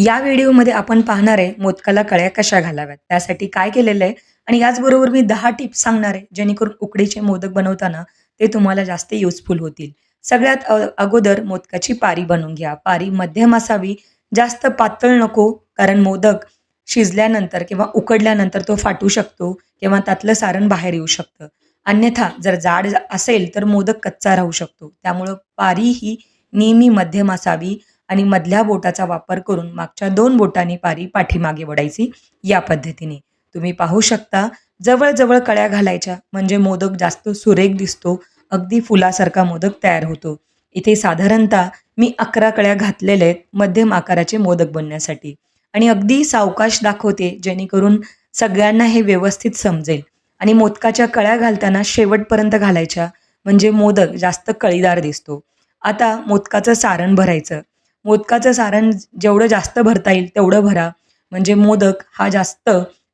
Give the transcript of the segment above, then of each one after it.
या व्हिडिओमध्ये आपण पाहणार आहे मोदकाला कळ्या कशा घालाव्यात त्यासाठी काय केलेलं आहे आणि याचबरोबर मी दहा टिप्स सांगणार आहे जेणेकरून उकडीचे मोदक बनवताना ते तुम्हाला जास्त युजफुल होतील. सगळ्यात अगोदर मोदकाची पारी बनवून घ्या. पारी मध्यम असावी जास्त पातळ नको कारण मोदक शिजल्यानंतर किंवा उकडल्यानंतर तो फाटू शकतो किंवा त्यातलं सारण बाहेर येऊ शकतं. अन्यथा जर जाड असेल तर मोदक कच्चा राहू शकतो. त्यामुळं पारी ही नेहमी मध्यम असावी आणि मधल्या बोटाचा वापर करून मागच्या दोन बोटांनी पारी पाठीमागे वडायची या पद्धतीने. तुम्ही पाहू शकता जवळजवळ कळ्या घालायच्या म्हणजे मोदक जास्त सुरेख दिसतो अगदी फुलासारखा मोदक तयार होतो. इथे साधारणतः मी अकरा कळ्या घातलेल्या आहेत मध्यम आकाराचे मोदक बनण्यासाठी. आणि अगदी सावकाश दाखवते जेणेकरून सगळ्यांना हे व्यवस्थित समजेल. आणि मोदकाच्या कळ्या घालताना शेवटपर्यंत घालायच्या म्हणजे मोदक जास्त कळीदार दिसतो. आता मोदकाचं सारण भरायचं. मोदकाचं सारण जेवढं जास्त भरता येईल तेवढं भरा. म्हणजे मोदक हा जास्त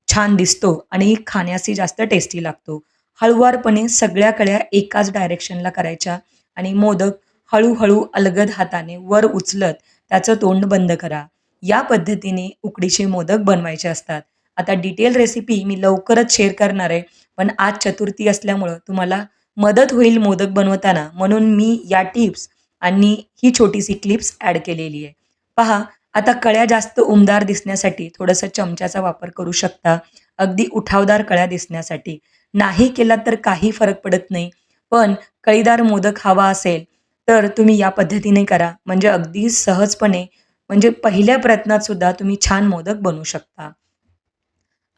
छान दिसतो आणि खाण्यासही जास्त टेस्टी लागतो. हळुवारपणे सगळ्या कळ्या एकाच डायरेक्शनला करायच्या आणि मोदक हळूहळू अलगद हाताने वर उचलत त्याचं तोंड बंद करा. या पद्धतीने उकडीचे मोदक बनवायचे असतात. आता डिटेल रेसिपी मी लवकरच शेअर करणार आहे पण आज चतुर्थी असल्यामुळं तुम्हाला मदत होईल मोदक बनवताना. म्हणून मी या टिप्स आणि ही छोटीशी क्लिप्स ॲड केलेली आहे. पहा आता कळ्या जास्त उमदार दिसण्यासाठी थोडंसं चमच्याचा वापर करू शकता. अगदी उठावदार कळ्या दिसण्यासाठी. नाही केला तर काही फरक पडत नाही. पण कळीदार मोदक हवा असेल तर तुम्ही या पद्धतीने करा. म्हणजे अगदी सहजपणे म्हणजे पहिल्या प्रयत्नात सुद्धा तुम्ही छान मोदक बनवू शकता.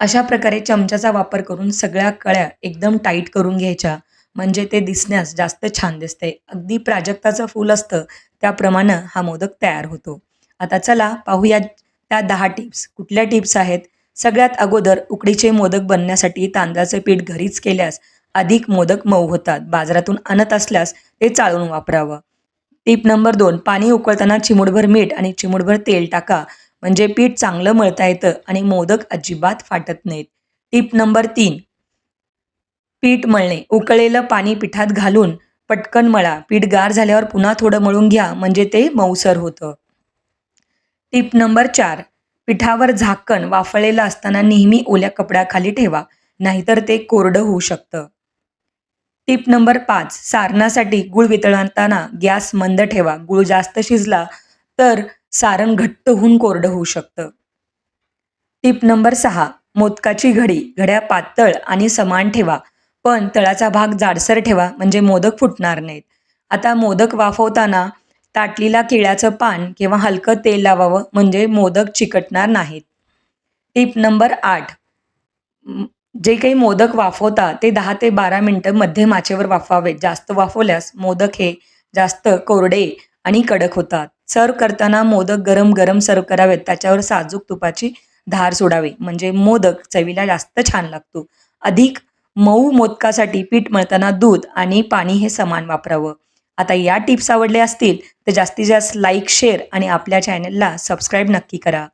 अशा प्रकारे चमच्याचा वापर करून सगळ्या कळ्या एकदम टाईट करून घ्यायच्या. म्हणजे ते दिसण्यास जास्त छान दिसते. अगदी प्राजक्ताचं फूल असतं त्याप्रमाणे हा मोदक तयार होतो. आता चला पाहूया त्या दहा टिप्स. कुठल्या टिप्स आहेत? सगळ्यात अगोदर उकडीचे मोदक बनण्यासाठी तांदळाचे पीठ घरीच केल्यास अधिक मोदक मऊ होतात. बाजारातून आणत असल्यास ते चाळून वापरावं. टीप नंबर दोन. पाणी उकळताना चिमूटभर मीठ आणि चिमूटभर तेल टाका. म्हणजे पीठ चांगलं मळता येतं आणि मोदक अजिबात फाटत नाहीत. टीप नंबर तीन. पीठ मळणे उकळलेलं पाणी पिठात घालून पटकन मळा. पीठ गार झाल्यावर पुन्हा थोडं मळून घ्या म्हणजे ते मऊसर होतं. टिप नंबर चार. पिठावर झाकण वाफळलेलं असताना नेहमी ओल्या कपड्याखाली ठेवा नाहीतर ते कोरडं होऊ शकतं. टिप नंबर पाच. सारणासाठी गुळ वितळताना गॅस मंद ठेवा. गुळ जास्त शिजला तर सारण घट्ट होऊन कोरडं होऊ शकतं. टिप नंबर सहा. मोदकाची घडी. घड्या पातळ आणि समान ठेवा. पण तळाचा भाग जाडसर ठेवा म्हणजे मोदक फुटणार नाहीत. आता मोदक वाफवताना ताटलीला केळ्याचं पान किंवा हलकं तेल लावावं म्हणजे मोदक चिकटणार नाहीत. टिप नंबर आठ. जे काही मोदक वाफवता ते दहा ते बारा मिनटं मध्यम आचेवर वाफवावेत जास्त वाफवल्यास मोदक हे जास्त कोरडे आणि कडक होतात. सर्व करताना मोदक गरम गरम सर्व करावेत. त्याच्यावर साजूक तुपाची धार सोडावी. म्हणजे मोदक चवीला जास्त छान लागतो. अधिक मऊ मोदकासाठी पीठ मळताना दूध आणि पाणी हे समान वापरावं. आता या टिप्स आवडल्या असतील तर जास्तीत जास्त लाईक शेअर आणि आपल्या चॅनलला सबस्क्राईब नक्की करा.